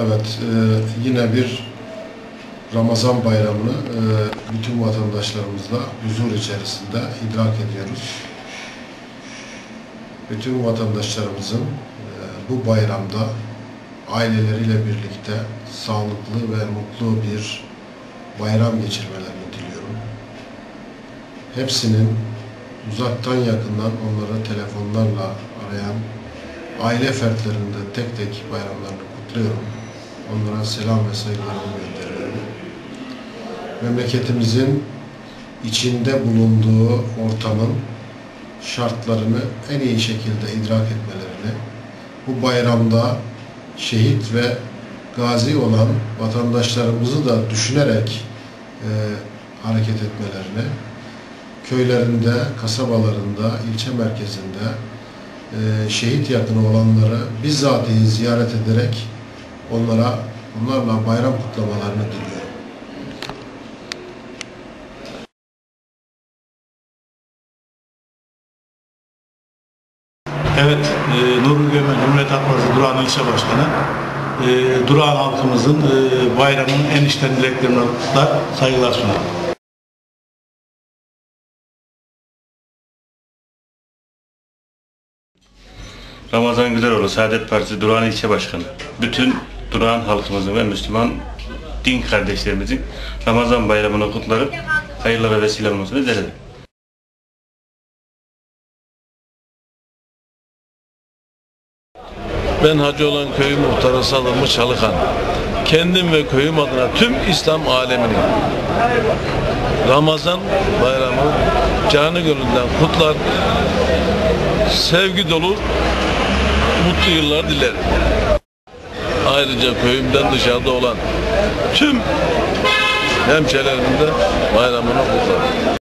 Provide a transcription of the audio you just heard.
Evet, e, yine bir Ramazan bayramını e, bütün vatandaşlarımızla huzur içerisinde idrak ediyoruz. Bütün vatandaşlarımızın e, bu bayramda aileleriyle birlikte sağlıklı ve mutlu bir bayram geçirmelerini diliyorum. Hepsinin uzaktan yakından onları telefonlarla arayan aile fertlerinin de tek tek bayramlarını kutluyorum. Onlara selam ve saygılarımı gönderiyorum. Memleketimizin içinde bulunduğu ortamın şartlarını en iyi şekilde idrak etmelerini, bu bayramda şehit ve gazi olan vatandaşlarımızı da düşünerek e, hareket etmelerini, köylerinde, kasabalarında, ilçe merkezinde e, şehit yakını olanları bizzatihi ziyaret ederek onlara onlarla bayram kutlamalarını diliyorum. Evet, e, Nuri Gömen Cumhuriyet Halk Partisi Durağan İlçe Başkanı. E, Durağan halkımızın e, bayramın en içten dileklerini kutlar, saygılar sunar. Ramazan Güleroğlu, Saadet Partisi Durağan İlçe Başkanı. Bütün Durağan halkımızın ve Müslüman din kardeşlerimizin Ramazan bayramını kutlarım. Hayırlara vesile olmasını dilerim. Ben Hacıoğlan Köyü Muhtarı Sadırmı Çalıkan. Kendim ve köyüm adına tüm İslam aleminin Ramazan bayramı canı gönülden kutlar. Sevgi dolu mutlu yıllar dilerim. Ayrıca köyümden dışarıda olan tüm hemşehrilerimin de bayramını kutlarım.